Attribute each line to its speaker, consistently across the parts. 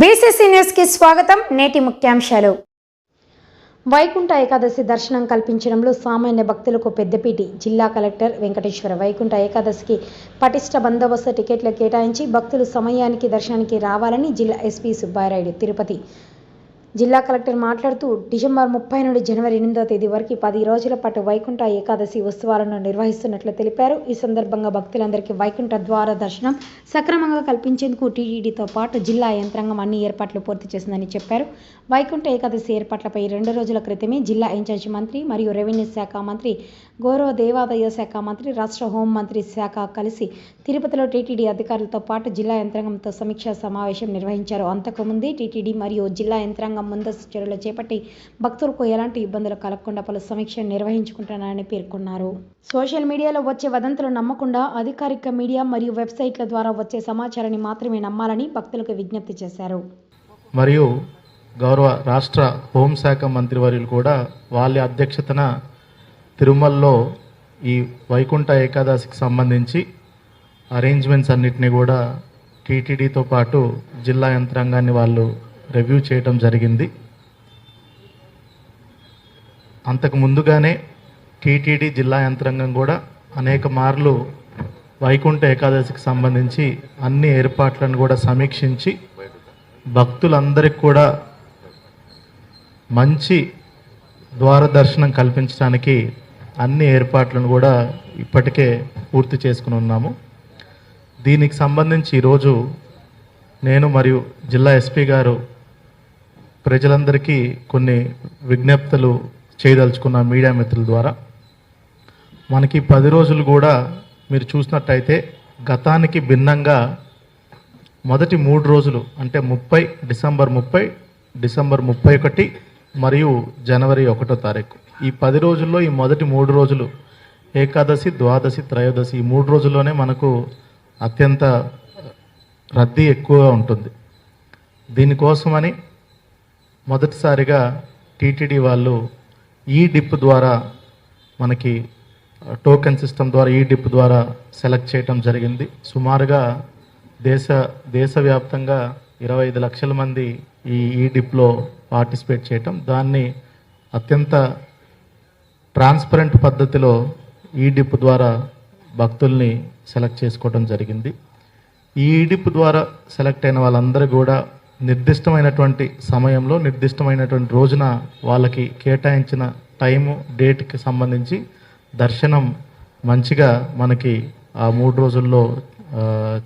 Speaker 1: BCC న్యూస్కి స్వాగతం. నేటి ముఖ్యాంశాలు. వైకుంఠ ఏకాదశి దర్శనం కల్పించడంలో సామాన్య భక్తులకు పెద్దపీటి. జిల్లా కలెక్టర్ వెంకటేశ్వర వైకుంఠ ఏకాదశికి పటిష్ట బందోబస్తు టికెట్లు కేటాయించి భక్తులు సమయానికి దర్శనానికి రావాలని జిల్లా ఎస్పీ సుబ్బారాయుడు తిరుపతి జిల్లా కలెక్టర్ మాట్లాడుతూ డిసెంబర్ ముప్పై నుండి జనవరి ఎనిమిదో తేదీ వరకు పది రోజుల పాటు వైకుంఠ ఏకాదశి ఉత్సవాలను నిర్వహిస్తున్నట్లు తెలిపారు. ఈ సందర్భంగా భక్తులందరికీ వైకుంఠ ద్వార దర్శనం సక్రమంగా కల్పించేందుకు టీటీడీతో పాటు జిల్లా యంత్రాంగం అన్ని ఏర్పాట్లు పూర్తి చేసిందని చెప్పారు. వైకుంఠ ఏకాదశి ఏర్పాట్లపై రెండు రోజుల క్రితమే జిల్లా ఇన్ఛార్జి మంత్రి మరియు రెవెన్యూ శాఖ మంత్రి గౌరవ దేవాదాయ శాఖ మంత్రి రాష్ట్ర హోం మంత్రి శాఖ కలిసి తిరుపతిలో టీటీడీ అధికారులతో పాటు జిల్లా యంత్రాంగంతో సమీక్షా సమావేశం నిర్వహించారు. అంతకుముందే టీటీడీ మరియు జిల్లా యంత్రాంగం ముందస్తు చర్యలు చేపట్టి భక్తులకు ఎలాంటి ఇబ్బందులు కలగకుండా పలు సమీక్షలు నిర్వహించుకుంటున్నారని పేర్కొన్నారు. సోషల్ మీడియాలో వచ్చే వదంతులు నమ్మకుండా అధికారిక మీడియా మరియు వెబ్సైట్ల ద్వారా వచ్చే సమాచారాన్ని మాత్రమే నమ్మాలని భక్తులకు విజ్ఞప్తి చేశారు.
Speaker 2: మరియు గౌరవ రాష్ట్ర హోంశాఖ మంత్రివర్యులు కూడా వాళ్ళ అధ్యక్షతన తిరుమలలో ఈ వైకుంఠ ఏకాదశికి సంబంధించి అరేంజ్మెంట్స్ అన్నిటిని కూడా టీటీడీతో పాటు జిల్లా యంత్రాంగాన్ని వాళ్ళు రివ్యూ చేయటం జరిగింది. అంతకు ముందుగానే టీటీడీ జిల్లా యంత్రాంగం కూడా అనేక మార్లు వైకుంఠ ఏకాదశికి సంబంధించి అన్ని ఏర్పాట్లను కూడా సమీక్షించి భక్తులందరికీ కూడా మంచి ద్వార దర్శనం కల్పించడానికి అన్ని ఏర్పాట్లను కూడా ఇప్పటికే పూర్తి చేసుకుని ఉన్నాము. దీనికి సంబంధించి ఈరోజు నేను మరియు జిల్లా ఎస్పీ గారు ప్రజలందరికీ కొన్ని విజ్ఞప్తులు చేయదలుచుకున్న మీడియా మిత్రుల ద్వారా. మనకి పది రోజులు కూడా మీరు చూసినట్టయితే గతానికి భిన్నంగా మొదటి మూడు రోజులు అంటే ముప్పై డిసెంబర్ ముప్పై డిసెంబర్ ముప్పై ఒకటి మరియు జనవరి ఒకటో తారీఖు. ఈ పది రోజుల్లో ఈ మొదటి మూడు రోజులు ఏకాదశి ద్వాదశి త్రయోదశి ఈ మూడు రోజుల్లోనే మనకు అత్యంత రద్దీ ఎక్కువగా ఉంటుంది. దీనికోసమని మొదటిసారిగా టీటీడీ వాళ్ళు ఈ డిప్ ద్వారా మనకి టోకెన్ సిస్టమ్ ద్వారా ఈ డిప్ ద్వారా సెలెక్ట్ చేయటం జరిగింది. సుమారుగా దేశ దేశవ్యాప్తంగా ఇరవై ఐదు లక్షల మంది ఈ ఈ డిప్లో పార్టిసిపేట్ చేయటం దాన్ని అత్యంత ట్రాన్స్పరెంట్ పద్ధతిలో ఈ డిప్ ద్వారా భక్తుల్ని సెలెక్ట్ చేసుకోవడం జరిగింది. ఈ ఈడిప్ ద్వారా సెలెక్ట్ అయిన వాళ్ళందరూ కూడా నిర్దిష్టమైనటువంటి సమయంలో నిర్దిష్టమైనటువంటి రోజున వాళ్ళకి కేటాయించిన టైము డేట్కి సంబంధించి దర్శనం మంచిగా మనకి ఆ మూడు రోజుల్లో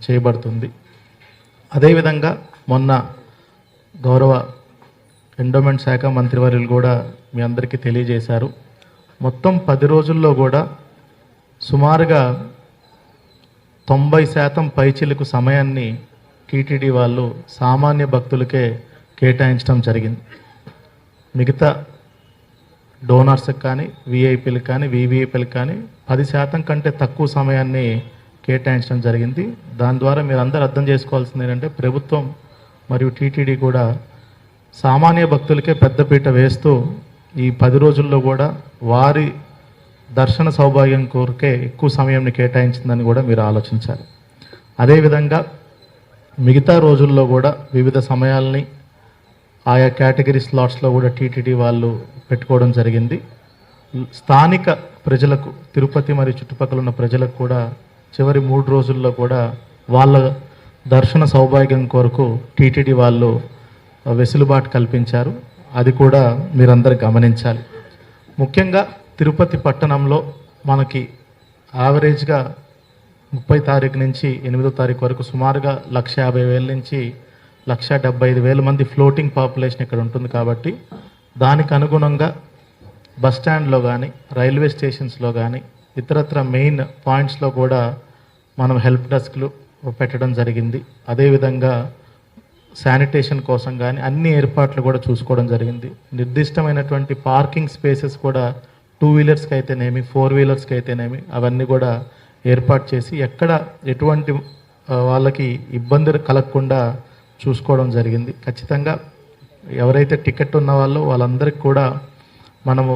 Speaker 2: చేయబడుతుంది. అదేవిధంగా మొన్న గౌరవ ఎండోమెంట్ శాఖ మంత్రివర్యులు కూడా మీ అందరికీ తెలియజేశారు. మొత్తం పది రోజుల్లో కూడా సుమారుగా తొంభై శాతం పైచిలకు సమయాన్ని టీటీడీ వాళ్ళు సామాన్య భక్తులకే కేటాయించడం జరిగింది. మిగతా డోనర్స్కి కానీ విఐపీలకు కానీ వివిఐపీలకు కానీ పది శాతం కంటే తక్కువ సమయాన్ని కేటాయించడం జరిగింది. దాని ద్వారా మీరు అందరూ అర్థం చేసుకోవాల్సింది ఏంటంటే ప్రభుత్వం మరియు టీటీడీ కూడా సామాన్య భక్తులకే పెద్దపీట వేస్తూ ఈ పది రోజుల్లో కూడా వారి దర్శన సౌభాగ్యం కోరికే ఎక్కువ సమయంని కేటాయించిందని కూడా మీరు ఆలోచించాలి. అదేవిధంగా మిగతా రోజుల్లో కూడా వివిధ సమయాల్ని ఆయా కేటగిరీ స్లాట్స్లో కూడా టీటీడీ వాళ్ళు పెట్టుకోవడం జరిగింది. స్థానిక ప్రజలకు తిరుపతి మరియు చుట్టుపక్కల ఉన్న ప్రజలకు కూడా చివరి మూడు రోజుల్లో కూడా వాళ్ళ దర్శన సౌభాగ్యం కొరకు టీటీడీ వాళ్ళు వెసులుబాటు కల్పించారు. అది కూడా మీరందరూ గమనించాలి. ముఖ్యంగా తిరుపతి పట్టణంలో మనకి యావరేజ్గా ముప్పై తారీఖు నుంచి ఎనిమిదో తారీఖు వరకు సుమారుగా లక్ష యాభై వేల నుంచి లక్ష డెబ్బై ఐదు వేల మంది ఫ్లోటింగ్ పాపులేషన్ ఇక్కడ ఉంటుంది కాబట్టి దానికి అనుగుణంగా బస్ స్టాండ్లో కానీ రైల్వే స్టేషన్స్లో కానీ ఇతరత్ర మెయిన్ పాయింట్స్లో కూడా మనం హెల్ప్ డెస్క్లు పెట్టడం జరిగింది. అదేవిధంగా శానిటేషన్ కోసం కానీ అన్ని ఏర్పాట్లు కూడా చూసుకోవడం జరిగింది. నిర్దిష్టమైనటువంటి పార్కింగ్ స్పేసెస్ కూడా టూ వీలర్స్కి అయితేనేమి ఫోర్ వీలర్స్కి అయితేనేమి అవన్నీ కూడా ఏర్పాటు చేసి ఎక్కడ ఎటువంటి వాళ్ళకి ఇబ్బంది కలగకుండా చూసుకోవడం జరిగింది. ఖచ్చితంగా ఎవరైతే టికెట్ ఉన్న వాళ్ళు వాళ్ళందరికీ కూడా మనము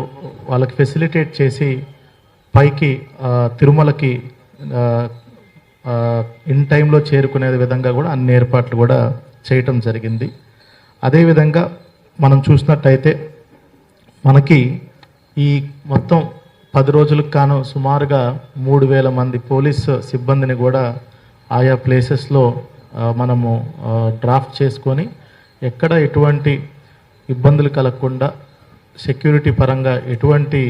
Speaker 2: వాళ్ళకి ఫెసిలిటేట్ చేసి పైకి తిరుమలకి ఇన్ టైంలో చేరుకునే విధంగా కూడా అన్ని ఏర్పాట్లు కూడా చేయటం జరిగింది. అదేవిధంగా మనం చూసినట్టయితే మనకి ఈ మొత్తం పది రోజులకు కాను సుమారుగా మూడు వేల మంది పోలీస్ సిబ్బందిని కూడా ఆయా ప్లేసెస్లో మనము డ్రాఫ్ట్ చేసుకొని ఎక్కడ ఎటువంటి ఇబ్బందులు కలగకుండా సెక్యూరిటీ పరంగా ఎటువంటి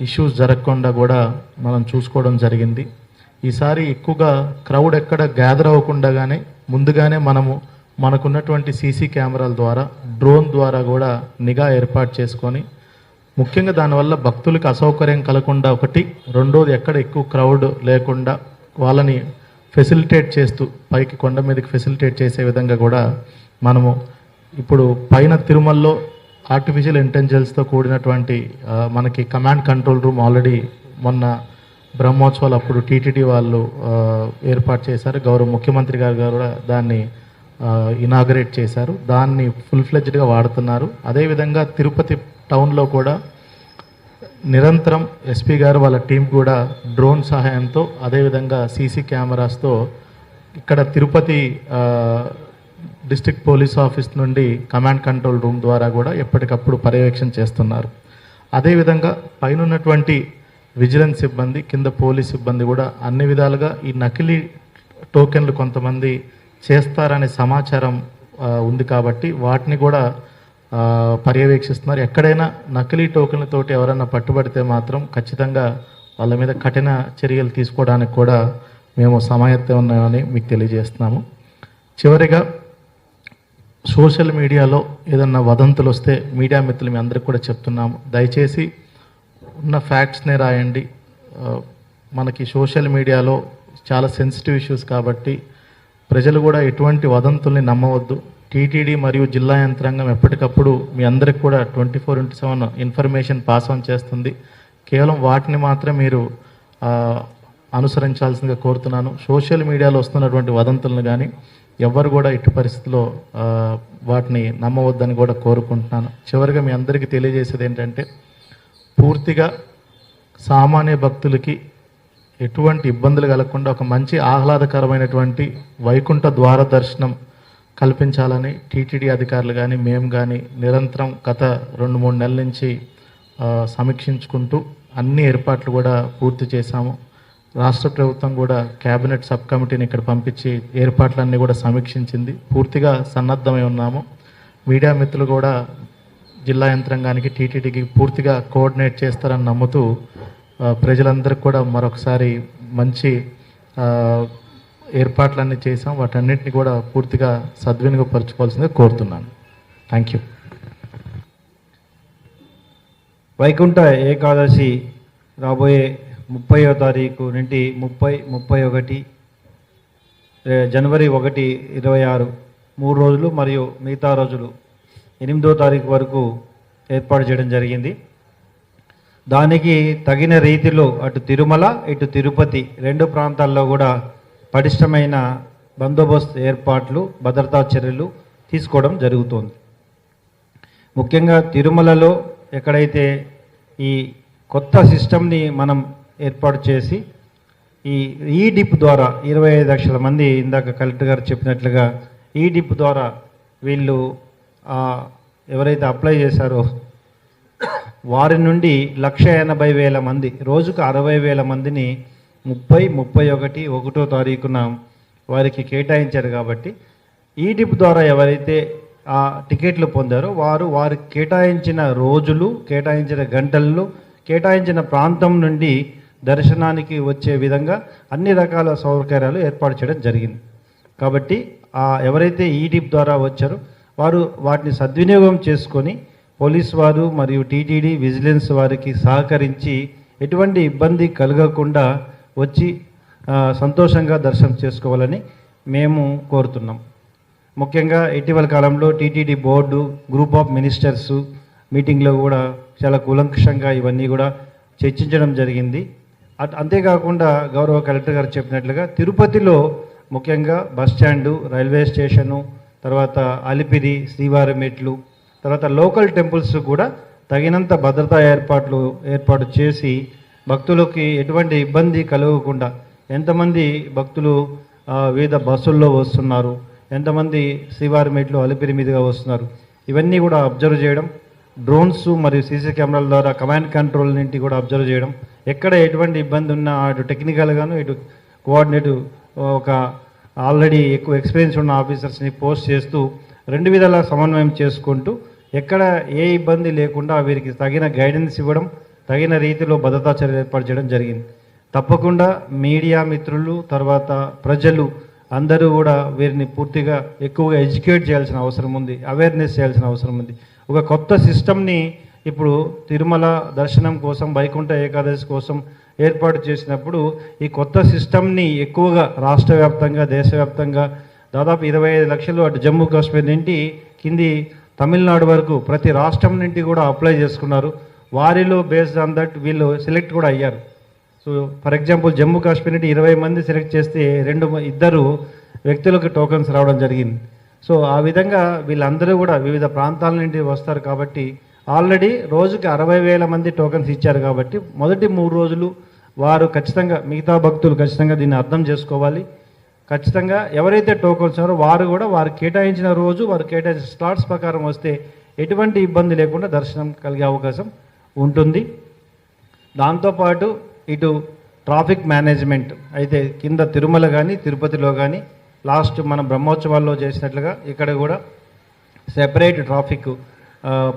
Speaker 2: ఇష్యూస్ జరగకుండా కూడా మనం చూసుకోవడం జరిగింది. ఈసారి ఎక్కువగా క్రౌడ్ ఎక్కడ గ్యాదర్ అవ్వకుండానే ముందుగానే మనము మనకున్నటువంటి సీసీ కెమెరాల ద్వారా డ్రోన్ ద్వారా కూడా నిఘా ఏర్పాటు చేసుకొని ముఖ్యంగా దానివల్ల భక్తులకు అసౌకర్యం కలగకుండా ఒకటి రెండోది ఎక్కడ ఎక్కువ క్రౌడ్ లేకుండా వాళ్ళని ఫెసిలిటేట్ చేస్తూ పైకి కొండ మీదకి ఫెసిలిటేట్ చేసే విధంగా కూడా మనము ఇప్పుడు పైన తిరుమలలో ఆర్టిఫిషియల్ ఇంటెలిజెన్స్తో కూడినటువంటి మనకి కమాండ్ కంట్రోల్ రూమ్ ఆల్రెడీ మొన్న బ్రహ్మోత్సవాలు అప్పుడు టీటీడీ వాళ్ళు ఏర్పాటు చేశారు. గౌరవ ముఖ్యమంత్రి గారు కూడా దాన్ని ఇనాగరేట్ చేశారు. దాన్ని ఫుల్ ఫ్లెడ్జ్డ్గా వాడుతున్నారు. అదేవిధంగా తిరుపతి టౌన్లో కూడా నిరంతరం ఎస్పీ గారు వాళ్ళ టీం కూడా డ్రోన్ సహాయంతో అదేవిధంగా సీసీ కెమెరాస్తో ఇక్కడ తిరుపతి డిస్ట్రిక్ట్ పోలీస్ ఆఫీస్ నుండి కమాండ్ కంట్రోల్ రూమ్ ద్వారా కూడా ఎప్పటికప్పుడు పర్యవేక్షణ చేస్తున్నారు. అదేవిధంగా పైన ఉన్నటువంటి విజిలెన్స్ సిబ్బంది కింద పోలీస్ సిబ్బంది కూడా అన్ని విధాలుగా ఈ నకిలీ టోకెన్లు కొంతమంది చేస్తారనే సమాచారం ఉంది కాబట్టి వాటిని కూడా పర్యవేక్షిస్తున్నారు. ఎక్కడైనా నకిలీ టోకెన్లతోటి ఎవరైనా పట్టుబడితే మాత్రం ఖచ్చితంగా వాళ్ళ మీద కఠిన చర్యలు తీసుకోవడానికి కూడా మేము సమాయత్తం ఉన్నామని మీకు తెలియజేస్తున్నాము. చివరిగా సోషల్ మీడియాలో ఏదన్నా వదంతులు వస్తే మీడియా మిత్రులు మీ అందరికి కూడా చెప్తున్నాము. దయచేసి ఉన్న ఫ్యాక్ట్స్నే రాయండి. మనకి సోషల్ మీడియాలో చాలా సెన్సిటివ్ ఇష్యూస్ కాబట్టి ప్రజలు కూడా ఎటువంటి వదంతుల్ని నమ్మవద్దు. టీటీడీ మరియు జిల్లా యంత్రాంగం ఎప్పటికప్పుడు మీ అందరికి కూడా twenty four into seven information pass on చేస్తుంది. కేవలం వాటిని మాత్రం మీరు అనుసరించాల్సిందిగా కోరుతున్నాను. సోషల్ మీడియాలో వస్తున్నటువంటి వదంతులను కానీ ఎవరు కూడా ఇటు పరిస్థితిలో వాటిని నమ్మవద్దని కూడా కోరుకుంటున్నాను. చివరిగా మీ అందరికీ తెలియజేసేది ఏంటంటే పూర్తిగా సామాన్య భక్తులకి ఎటువంటి ఇబ్బందులు కలగకుండా ఒక మంచి ఆహ్లాదకరమైనటువంటి వైకుంఠ ద్వార దర్శనం కల్పించాలని టీటీడీ అధికారులు కానీ మేము కానీ నిరంతరం గత రెండు మూడు నెలల నుంచి సమీక్షించుకుంటూ అన్ని ఏర్పాట్లు కూడా పూర్తి చేశాము. రాష్ట్ర ప్రభుత్వం కూడా కేబినెట్ సబ్ కమిటీని ఇక్కడ పంపించి ఏర్పాట్లన్నీ కూడా సమీక్షించింది. పూర్తిగా సన్నద్ధమై ఉన్నాము. మీడియా మిత్రులు కూడా జిల్లా యంత్రాంగానికి టీటీడీకి పూర్తిగా కోఆర్డినేట్ చేస్తారని నమ్ముతూ ప్రజలందరికీ కూడా మరొకసారి మంచి ఏర్పాట్లన్నీ చేసాం వాటన్నిటిని కూడా పూర్తిగా సద్వినియోగపరచుకోవాల్సిందిగా కోరుతున్నాను. థ్యాంక్ యూ
Speaker 3: వైకుంఠ ఏకాదశి రాబోయే ముప్పయో తారీఖు నుండి ముప్పై ముప్పై ఒకటి జనవరి ఒకటి ఇరవై ఆరు మూడు రోజులు మరియు మిగతా రోజులు ఎనిమిదో తారీఖు వరకు ఏర్పాటు చేయడం జరిగింది. దానికి తగిన రీతిలో అటు తిరుమల ఇటు తిరుపతి రెండు ప్రాంతాల్లో కూడా పటిష్టమైన బందోబస్తు ఏర్పాట్లు భద్రతా చర్యలు తీసుకోవడం జరుగుతోంది. ముఖ్యంగా తిరుమలలో ఎక్కడైతే ఈ కొత్త సిస్టమ్ని మనం ఏర్పాటు చేసి ఈ ఈ డిప్ ద్వారా ఇరవై ఐదు లక్షల మంది ఇందాక కలెక్టర్ గారు చెప్పినట్లుగా ఈ డిప్ ద్వారా వీళ్ళు ఎవరైతే అప్లై చేశారో వారి నుండి లక్ష ఎనభై వేల మంది రోజుకు అరవై వేల మందిని ముప్పై ముప్పై ఒకటి ఒకటో తారీఖున వారికి కేటాయించారు కాబట్టి ఈ డిప్ ద్వారా ఎవరైతే ఆ టికెట్లు పొందారో వారు వారు కేటాయించిన రోజులు కేటాయించిన గంటల్లో కేటాయించిన ప్రాంతం నుండి దర్శనానికి వచ్చే విధంగా అన్ని రకాల సౌకర్యాలు ఏర్పాటు చేయడం జరిగింది. కాబట్టి ఆ ఎవరైతే ఈ టిప్ ద్వారా వచ్చారో వారు వాటిని సద్వినియోగం చేసుకొని పోలీస్ వారు మరియు టీటీడీ విజిలెన్స్ వారికి సహకరించి ఎటువంటి ఇబ్బంది కలగకుండా వచ్చి సంతోషంగా దర్శనం చేసుకోవాలని మేము కోరుతున్నాం. ముఖ్యంగా ఇటీవల కాలంలో TTD board group of ministers మీటింగ్లో కూడా చాలా కూలంకషంగా ఇవన్నీ కూడా చర్చించడం జరిగింది. అట్- అంతేకాకుండా గౌరవ కలెక్టర్ గారు చెప్పినట్లుగా తిరుపతిలో ముఖ్యంగా బస్ స్టాండు రైల్వే స్టేషను తర్వాత అలిపిరి శ్రీవారి మెట్లు తర్వాత లోకల్ టెంపుల్స్ కూడా తగినంత భద్రతా ఏర్పాట్లు ఏర్పాటు చేసి భక్తులకి ఎటువంటి ఇబ్బంది కలగకుండా ఎంతమంది భక్తులు వివిధ బస్సుల్లో వస్తున్నారు ఎంతమంది శ్రీవారి మెట్లు అలిపిరి మీదుగా వస్తున్నారు ఇవన్నీ కూడా అబ్జర్వ్ చేయడం డ్రోన్స్ మరియు సీసీ కెమెరాల ద్వారా కమాండ్ కంట్రోల్ నుండి కూడా అబ్జర్వ్ చేయడం ఎక్కడ ఎటువంటి ఇబ్బంది ఉన్నా అటు టెక్నికల్గాను ఇటు కోఆర్డినేటివ్ ఒక ఆల్రెడీ ఎక్కువ ఎక్స్పీరియన్స్ ఉన్న ఆఫీసర్స్ని పోస్ట్ చేస్తూ రెండు విధాల సమన్వయం చేసుకుంటూ ఎక్కడ ఏ ఇబ్బంది లేకుండా వీరికి తగిన గైడెన్స్ ఇవ్వడం తగిన రీతిలో భద్రతా చర్యలు ఏర్పాటు చేయడం జరిగింది. తప్పకుండా మీడియా మిత్రులు తర్వాత ప్రజలు అందరూ కూడా వీరిని పూర్తిగా ఎక్కువగా ఎడ్యుకేట్ చేయాల్సిన అవసరం ఉంది అవేర్నెస్ చేయాల్సిన అవసరం ఉంది. ఒక కొత్త సిస్టమ్ని ఇప్పుడు తిరుమల దర్శనం కోసం వైకుంఠ ఏకాదశి కోసం ఏర్పాటు చేసినప్పుడు ఈ కొత్త సిస్టమ్ని ఎక్కువగా రాష్ట్ర వ్యాప్తంగా దేశవ్యాప్తంగా దాదాపు ఇరవై ఐదు లక్షలు అటు జమ్మూ కాశ్మీర్ నుండి కింది తమిళనాడు వరకు ప్రతి రాష్ట్రం నుండి కూడా అప్లై చేసుకున్నారు. వారిలో బేస్డ్ ఆన్ దట్ వీళ్ళు సెలెక్ట్ కూడా అయ్యారు. So for example Jammu Kashmir నుండి ఇరవై మంది సెలెక్ట్ చేస్తే రెండు ఇద్దరు వ్యక్తులకు టోకన్స్ రావడం జరిగింది. సో ఆ విధంగా వీళ్ళందరూ కూడా వివిధ ప్రాంతాల నుండి వస్తారు కాబట్టి ఆల్రెడీ రోజుకి అరవై వేల మంది టోకన్స్ ఇచ్చారు కాబట్టి మొదటి మూడు రోజులు వారు ఖచ్చితంగా మిగతా భక్తులు ఖచ్చితంగా దీన్ని అర్థం చేసుకోవాలి. ఖచ్చితంగా ఎవరైతే టోకన్స్ ఉన్నారో వారు కూడా వారు కేటాయించిన రోజు వారు కేటాయించిన స్లాట్స్ ప్రకారం వస్తే ఎటువంటి ఇబ్బంది లేకుండా దర్శనం కలిగే అవకాశం ఉంటుంది. దాంతోపాటు ఇటు ట్రాఫిక్ మేనేజ్మెంట్ అయితే కింద తిరుమల కానీ తిరుపతిలో కానీ లాస్ట్ మన బ్రహ్మోత్సవాల్లో చేసినట్లుగా ఇక్కడ కూడా సెపరేట్ ట్రాఫిక్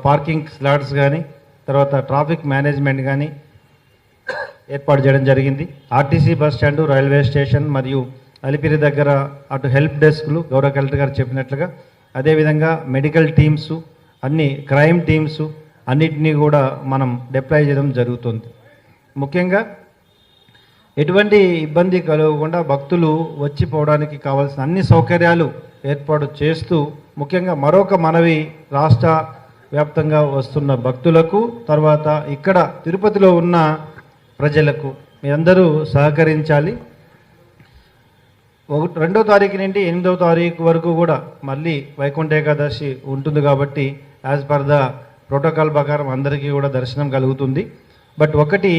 Speaker 3: పార్కింగ్ స్లాట్స్ కానీ తర్వాత ట్రాఫిక్ మేనేజ్మెంట్ కానీ ఏర్పాటు చేయడం జరిగింది. RTC bus stand railway station మరియు అలిపిరి దగ్గర అటు హెల్ప్ డెస్క్లు గౌరవ కలెక్టర్ గారు చెప్పినట్లుగా అదేవిధంగా మెడికల్ టీమ్స్ అన్ని క్రైమ్ టీమ్స్ అన్నిటినీ కూడా మనం డిప్లాయ్ చేయడం జరుగుతుంది. ముఖ్యంగా ఎటువంటి ఇబ్బంది కలగకుండా భక్తులు వచ్చిపోవడానికి కావాల్సిన అన్ని సౌకర్యాలు ఏర్పాటు చేస్తూ ముఖ్యంగా మరొక మనవి రాష్ట్ర వ్యాప్తంగా వస్తున్న భక్తులకు తర్వాత ఇక్కడ తిరుపతిలో ఉన్న ప్రజలకు మీరందరూ సహకరించాలి. ఒకటి రెండో తారీఖు నుండి ఎనిమిదవ తారీఖు వరకు కూడా మళ్ళీ వైకుంఠ ఏకాదశి ఉంటుంది కాబట్టి యాజ్ పర్ ద ప్రోటోకాల్ ప్రకారం అందరికీ కూడా దర్శనం కలుగుతుంది. బట్ ఒకటి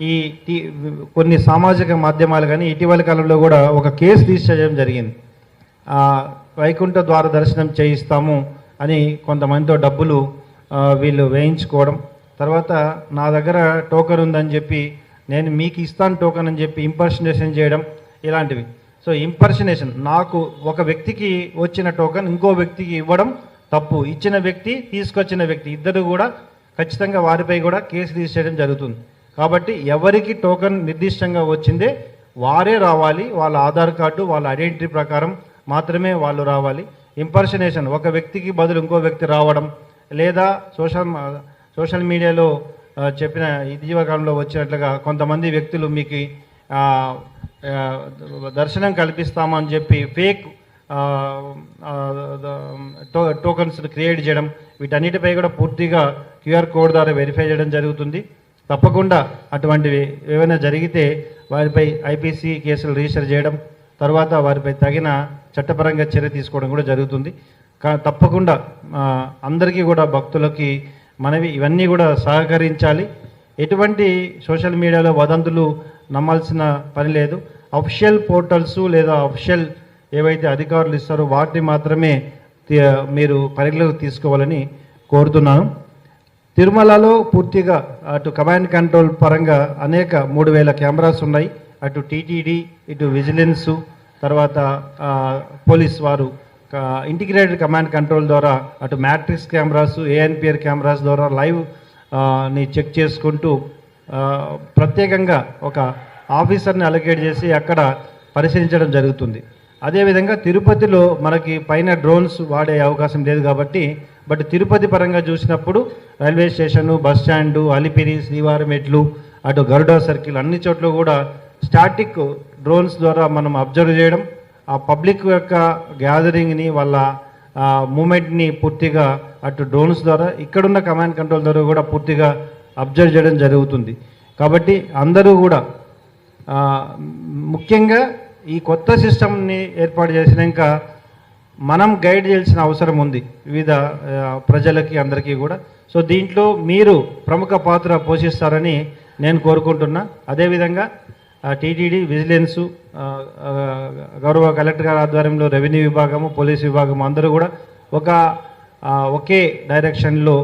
Speaker 3: ఈ కొన్ని సామాజిక మాధ్యమాలు కానీ ఇటీవల కాలంలో కూడా ఒక కేసు తీసేయడం జరిగింది. వైకుంఠ ద్వార దర్శనం చేయిస్తాము అని కొంతమందితో డబ్బులు వీళ్ళు వేయించుకోవడం. తర్వాత నా దగ్గర టోకన్ ఉందని చెప్పి నేను మీకు ఇస్తాను టోకన్ అని చెప్పి ఇంపర్సనేషన్ చేయడం ఇలాంటివి. సో ఇంపర్సనేషన్ నాకు ఒక వ్యక్తికి వచ్చిన టోకెన్ ఇంకో వ్యక్తికి ఇవ్వడం తప్పు. ఇచ్చిన వ్యక్తి తీసుకొచ్చిన వ్యక్తి ఇద్దరు కూడా ఖచ్చితంగా వారిపై కూడా కేసు రిజిస్టర్ జరుగుతుంది. కాబట్టి ఎవరికి టోకెన్ నిర్దిష్టంగా వచ్చిందే వారే రావాలి. వాళ్ళ ఆధార్ కార్డు వాళ్ళ ఐడెంటిటీ ప్రకారం మాత్రమే వాళ్ళు రావాలి. ఇంపర్సనేషన్ ఒక వ్యక్తికి బదులు ఇంకో వ్యక్తి రావడం లేదా సోషల్ సోషల్ మీడియాలో చెప్పిన ఇటీవల కాలంలో వచ్చినట్లుగా కొంతమంది వ్యక్తులు మీకు దర్శనం కల్పిస్తామని చెప్పి ఫేక్ టోకన్స్ క్రియేట్ చేయడం వీటన్నిటిపై కూడా పూర్తిగా క్యూఆర్ కోడ్ ద్వారా వెరిఫై చేయడం జరుగుతుంది. తప్పకుండా అటువంటివి ఏమైనా జరిగితే వారిపై ఐపీసీ కేసులు రిజిస్టర్ చేయడం తర్వాత వారిపై తగిన చట్టపరంగా చర్య తీసుకోవడం కూడా జరుగుతుంది. కా తప్పకుండా అందరికీ కూడా భక్తులకి మనవి ఇవన్నీ కూడా సహకరించాలి. ఎటువంటి సోషల్ మీడియాలో వదంతులు నమ్మాల్సిన పని లేదు. అఫిషియల్ పోర్టల్స్ లేదా అఫిషియల్ ఏవైతే అధికారులు ఇస్తారో వాటిని మాత్రమే మీరు పరిగణలోకి తీసుకోవాలని కోరుతున్నాను. తిరుమలలో పూర్తిగా అటు కమాండ్ కంట్రోల్ పరంగా అనేక మూడు వేల కెమెరాస్ ఉన్నాయి. అటు టీటీడీ ఇటు విజిలెన్స్ తర్వాత పోలీస్ వారు ఇంటిగ్రేటెడ్ కమాండ్ కంట్రోల్ ద్వారా అటు మ్యాట్రిక్స్ కెమెరాస్ ఏఎన్పిఆర్ కెమెరాస్ ద్వారా లైవ్ని చెక్ చేసుకుంటూ ప్రత్యేకంగా ఒక ఆఫీసర్ని అలొకేట్ చేసి అక్కడ పరిశీలించడం జరుగుతుంది. అదేవిధంగా తిరుపతిలో మనకి పైన డ్రోన్స్ వాడే అవకాశం లేదు కాబట్టి బట్ తిరుపతి పరంగా చూసినప్పుడు railway station bus stand Alipiri శ్రీవారం మెట్లు అటు గరుడా సర్కిల్ అన్ని చోట్ల కూడా స్టాటిక్ డ్రోన్స్ ద్వారా మనం అబ్జర్వ్ చేయడం ఆ పబ్లిక్ యొక్క గ్యాదరింగ్ని వాళ్ళ మూమెంట్ని పూర్తిగా అటు డ్రోన్స్ ద్వారా ఇక్కడున్న కమాండ్ కంట్రోల్ ద్వారా కూడా పూర్తిగా అబ్జర్వ్ చేయడం జరుగుతుంది. కాబట్టి అందరూ కూడా ముఖ్యంగా ఈ కొత్త సిస్టమ్ని ఏర్పాటు చేసినాక మనం గైడ్ చేయాల్సిన అవసరం ఉంది వివిధ ప్రజలకి అందరికీ కూడా. సో దీంట్లో మీరు ప్రముఖ పాత్ర పోషిస్తారని నేను కోరుకుంటున్నా. అదేవిధంగా టీటీడీ విజిలెన్సు గౌరవ కలెక్టర్ గారి ఆధ్వర్యంలో రెవెన్యూ విభాగము పోలీస్ విభాగము అందరూ కూడా ఒక ఒకే డైరెక్షన్లో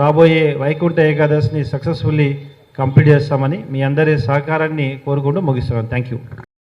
Speaker 3: రాబోయే వైకుంఠ ఏకాదశిని సక్సెస్ఫుల్లీ కంప్లీట్ చేస్తామని మీ అందరి సహకారాన్ని కోరుకుంటూ ముగిస్తున్నాను. Thank you